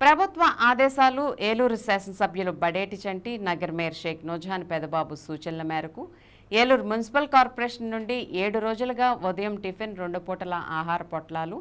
ప్రభుత్వ ఆదేశాలు ఏలూరు శాసనసభ్యులు బడేటి చంటి నగర్ మేయర్ షేక్ నోజాన్ పెదబాబు సూచనల మేరకు ఏలూరు మున్సిపల్ కార్పొరేషన్ నుండి ఏడు రోజులుగా ఉదయం టిఫిన్ రెండు పూటల ఆహార పొట్లాలు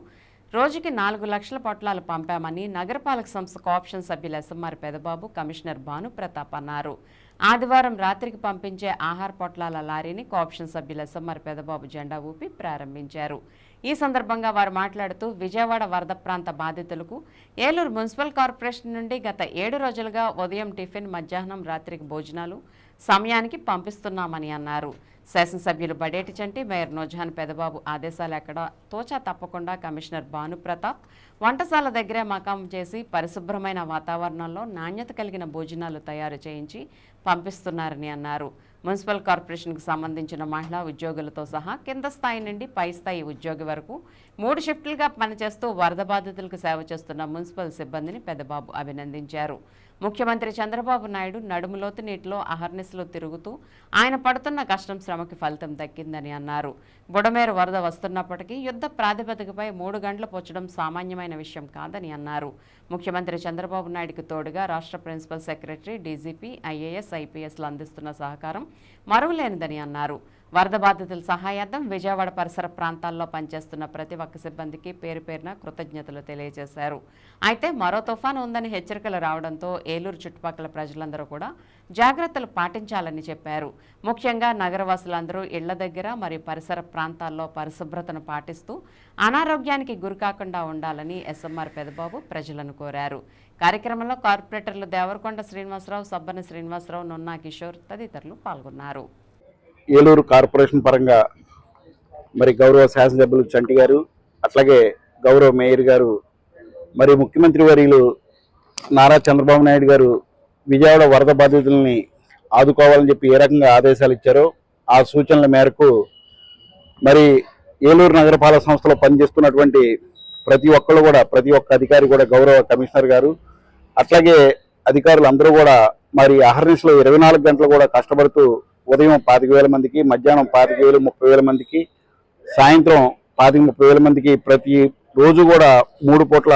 రోజుకి నాలుగు లక్షల పొట్లాలు పంపామని నగరపాలక సంస్థ కోఆప్షన్ సభ్యులు ఎస్ఎంఆర్ పెదబాబు కమిషనర్ భానుప్రతాప్ అన్నారు. ఆదివారం రాత్రికి పంపించే ఆహార పొట్లాల లారీని కోఆప్షన్ సభ్యుల ఎస్ఎంఆర్ పెదబాబు జెండా ఊపి ప్రారంభించారు. ఈ సందర్భంగా వారు మాట్లాడుతూ విజయవాడ వరద ప్రాంత బాధితులకు ఏలూరు మున్సిపల్ కార్పొరేషన్ నుండి గత ఏడు రోజులుగా ఉదయం టిఫిన్ మధ్యాహ్నం రాత్రికి భోజనాలు సమయానికి పంపిస్తున్నామని అన్నారు. శాసనసభ్యులు బడేటి చంటి మేయర్ నోజాన్ పెదబాబు ఆదేశాలు ఎక్కడ తోచా తప్పకుండా కమిషనర్ భానుప్రతాప్. వంటశాల దగ్గరే మకాం చేసి పరిశుభ్రమైన వాతావరణంలో నాణ్యత కలిగిన భోజనాలు తయారు చేయించి పంపిస్తున్నారని అన్నారు. మున్సిపల్ కార్పొరేషన్కు సంబంధించిన మహిళా ఉద్యోగులతో సహా కింద స్థాయి నుండి పై స్థాయి ఉద్యోగి వరకు మూడు షిఫ్టులుగా పనిచేస్తూ వరద బాధితులకు సేవ చేస్తున్న మున్సిపల్ సిబ్బందిని పెద్దబాబు అభినందించారు. ముఖ్యమంత్రి చంద్రబాబు నాయుడు నడుములోతు నీటిలో అహర్నిశలో తిరుగుతూ ఆయన పడుతున్న కష్టం శ్రమకి ఫలితం దక్కిందని అన్నారు. బుడమేరు వరద వస్తున్నప్పటికీ యుద్ధ ప్రాతిపదికపై మూడు గంటలు పొచ్చడం సామాన్యమైన విషయం కాదని అన్నారు. ముఖ్యమంత్రి చంద్రబాబు నాయుడుకు తోడుగా రాష్ట్ర ప్రిన్సిపల్ సెక్రటరీ డీజీపీ ఐఏఎస్ ఐపీఎస్లు అందిస్తున్న సహకారం మరువలేనిదని అన్నారు. వరద బాధితుల సహాయార్థం విజయవాడ పరిసర ప్రాంతాల్లో పనిచేస్తున్న ప్రతి ఒక్క సిబ్బందికి పేరు పేరున కృతజ్ఞతలు తెలియజేశారు. అయితే మరో తుఫాను ఉందని హెచ్చరికలు రావడంతో ఏలూరు చుట్టుపక్కల ప్రజలందరూ కూడా జాగ్రత్తలు పాటించాలని చెప్పారు. ముఖ్యంగా నగరవాసులందరూ ఇళ్ళ దగ్గర మరియు పరిసర ప్రాంతాల్లో పరిశుభ్రతను పాటిస్తూ అనారోగ్యానికి గురికాకుండా ఉండాలని ఎస్ఎంఆర్ పెదబాబు ప్రజలను కోరారు. కార్యక్రమంలో కార్పొరేటర్లు దేవరకొండ శ్రీనివాసరావు సబ్బని శ్రీనివాసరావు నున్నా కిషోర్ తదితరులు పాల్గొన్నారు. ఏలూరు కార్పొరేషన్ పరంగా మరి గౌరవ శాసనసభ్యులు చంటి గారు అట్లాగే గౌరవ మేయర్ గారు మరి ముఖ్యమంత్రి వర్యులు నారా చంద్రబాబు నాయుడు గారు విజయవాడ వరద బాధితుల్ని ఆదుకోవాలని చెప్పి ఏ రకంగా ఆదేశాలు ఇచ్చారో ఆ సూచనల మేరకు మరి ఏలూరు నగరపాలక సంస్థలో పనిచేస్తున్నటువంటి ప్రతి ఒక్కళ్ళు కూడా ప్రతి ఒక్క అధికారి కూడా గౌరవ కమిషనర్ గారు అట్లాగే అధికారులు అందరూ కూడా మరి అహర్నిశలో ఇరవై నాలుగు గంటలు కూడా కష్టపడుతూ ఉదయం పాతిక వేల మందికి మధ్యాహ్నం పాతిక వేలు ముప్పై వేల మందికి సాయంత్రం పాతిక ముప్పై వేల మందికి ప్రతి రోజు కూడా మూడు పూట్ల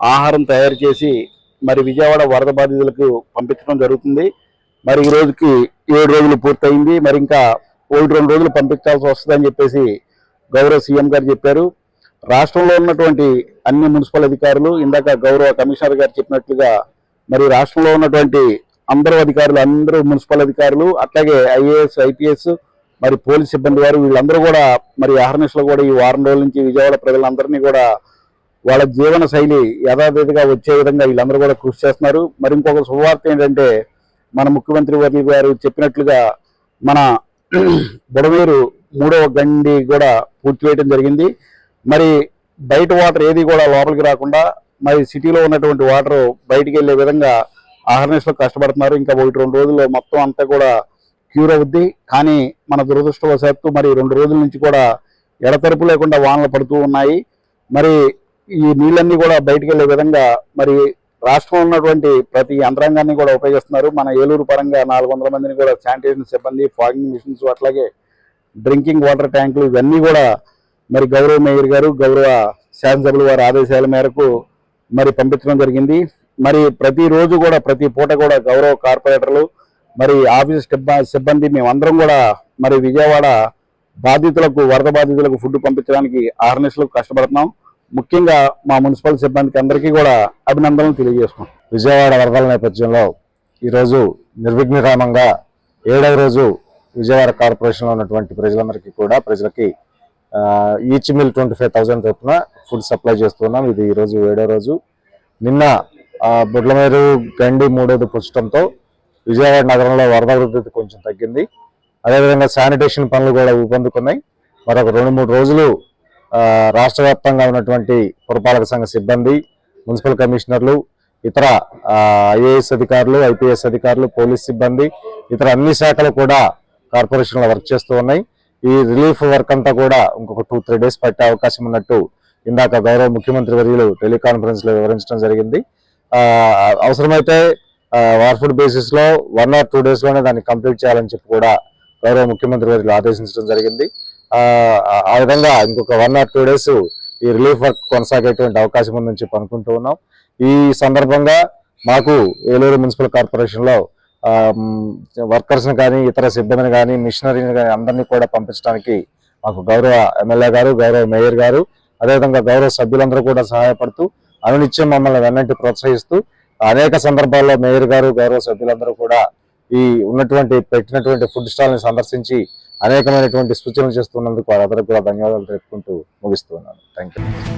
ఆహారం తయారు చేసి మరి విజయవాడ వరద బాధితులకు పంపించడం జరుగుతుంది. మరి ఈ రోజుకి ఏడు రోజులు పూర్తయింది. మరి ఇంకా ఒకటి రెండు రోజులు పంపించాల్సి వస్తుందని చెప్పేసి గౌరవ సీఎం గారు చెప్పారు. రాష్ట్రంలో ఉన్నటువంటి అన్ని మున్సిపల్ అధికారులు ఇందాక గౌరవ కమిషనర్ గారు చెప్పినట్లుగా మరి రాష్ట్రంలో ఉన్నటువంటి అందరూ అధికారులు అందరూ మున్సిపల్ అధికారులు అట్లాగే ఐఏఎస్ ఐపీఎస్ మరి పోలీస్ సిబ్బంది వారు వీళ్ళందరూ కూడా మరి అహర్నిశలో కూడా ఈ వారం రోజుల నుంచి విజయవాడ ప్రజలందరినీ కూడా వాళ్ళ జీవన శైలి యథాతథిగా వచ్చే విధంగా వీళ్ళందరూ కూడా కృషి చేస్తున్నారు. మరి ఇంకొక శుభవార్త ఏంటంటే మన ముఖ్యమంత్రి వర్యులు గారు చెప్పినట్లుగా మన బుడమేరు మూడవ గండి కూడా పూర్తి చేయడం జరిగింది. మరి బయట వాటర్ ఏది కూడా లోపలికి రాకుండా మరి సిటీలో ఉన్నటువంటి వాటర్ బయటికి వెళ్ళే విధంగా ఆహర్నిస్లో కష్టపడుతున్నారు. ఇంకా ఒకటి రెండు రోజుల్లో మొత్తం అంతా కూడా క్యూర్ అవుద్ది. కానీ మన దురదృష్టవశాత్తు మరి రెండు రోజుల నుంచి కూడా ఎడతెరపు లేకుండా వానలు పడుతూ ఉన్నాయి. మరి ఈ నీళ్ళన్నీ కూడా బయటికి వెళ్ళే విధంగా మరి రాష్ట్రంలో ఉన్నటువంటి ప్రతి యంత్రాంగాన్ని కూడా ఉపయోగిస్తున్నారు. మన ఏలూరు పరంగా నాలుగు వందల మందిని కూడా శానిటేషన్ సిబ్బంది ఫాగింగ్ మిషన్స్ అట్లాగే డ్రింకింగ్ వాటర్ ట్యాంకులు ఇవన్నీ కూడా మరి గౌరవ మేయర్ గారు గౌరవ శాసనసభ్యుల వారి ఆదేశాల మేరకు మరి పంపించడం జరిగింది. మరి ప్రతిరోజు కూడా ప్రతి పూట కూడా గౌరవ కార్పొరేటర్లు మరి ఆఫీస్ సిబ్బంది మేమందరం కూడా మరి విజయవాడ బాధితులకు వరద బాధితులకు ఫుడ్ పంపించడానికి ఆర్నెస్లకు కష్టపడుతున్నాం. ముఖ్యంగా మా మున్సిపల్ సిబ్బందికి అందరికీ కూడా అభినందనలు తెలియజేసుకున్నాం విజయవాడ వరదల నేపథ్యంలో ఈరోజు నిర్విఘ్నరామంగా ఏడవ రోజు విజయవాడ కార్పొరేషన్లో ఉన్నటువంటి ప్రజలందరికీ కూడా ప్రజలకి each meal twenty five thousand చొప్పున ఫుడ్ సప్లై చేస్తున్నాం ఇది ఈరోజు ఏడో రోజు. నిన్న బుడ్లమేరు గండి మూడోది పుచ్చడంతో విజయవాడ నగరంలో వరద ఉధృతి కొంచెం తగ్గింది. అదేవిధంగా శానిటేషన్ పనులు కూడా ఊపందుకున్నాయి. మరొక రెండు మూడు రోజులు రాష్ట్ర వ్యాప్తంగా ఉన్నటువంటి పురపాలక సంఘ సిబ్బంది మున్సిపల్ కమిషనర్లు ఇతర ఐఏఎస్ అధికారులు ఐపీఎస్ అధికారులు పోలీస్ సిబ్బంది ఇతర అన్ని శాఖలు కూడా కార్పొరేషన్లో వర్క్ చేస్తూ ఉన్నాయి. ఈ రిలీఫ్ వర్క్ అంతా కూడా ఇంకొక టూ త్రీ డేస్ పట్టే అవకాశం ఉన్నట్టు ఇందాక గౌరవ ముఖ్యమంత్రి వర్యులు టెలికాన్ఫరెన్స్లో వివరించడం జరిగింది. అవసరమైతే వార్ఫుడ్ బేసిస్లో వన్ ఆర్ టూ డేస్లోనే దాన్ని కంప్లీట్ చేయాలని చెప్పి కూడా గౌరవ ముఖ్యమంత్రి గారు ఆదేశించడం జరిగింది. ఆ, ఆ విధంగా ఇంకొక వన్ ఆర్ టూ డేస్ ఈ రిలీఫ్ వర్క్ కొనసాగేటువంటి అవకాశం ఉందని చెప్పి అనుకుంటూ ఉన్నాం. ఈ సందర్భంగా మాకు ఏలూరు మున్సిపల్ కార్పొరేషన్లో వర్కర్స్ని కానీ ఇతర సిబ్బందిని కానీ మిషనరీని కానీ అందరినీ కూడా పంపించడానికి మాకు గౌరవ ఎమ్మెల్యే గారు గౌరవ మేయర్ గారు అదేవిధంగా గౌరవ సభ్యులందరూ కూడా సహాయపడుతూ అనునిత్యం మమ్మల్ని వెన్నంటి ప్రోత్సహిస్తూ అనేక సందర్భాల్లో మేయర్ గారు గౌరవ సభ్యులందరూ కూడా ఈ ఉన్నటువంటి పెట్టినటువంటి ఫుడ్ స్టాల్ని సందర్శించి అనేకమైనటువంటి సూచనలు చేస్తున్నందుకు వారందరికీ కూడా ధన్యవాదాలు తెలుపుకుంటూ ముగిస్తున్నాను థ్యాంక్ యూ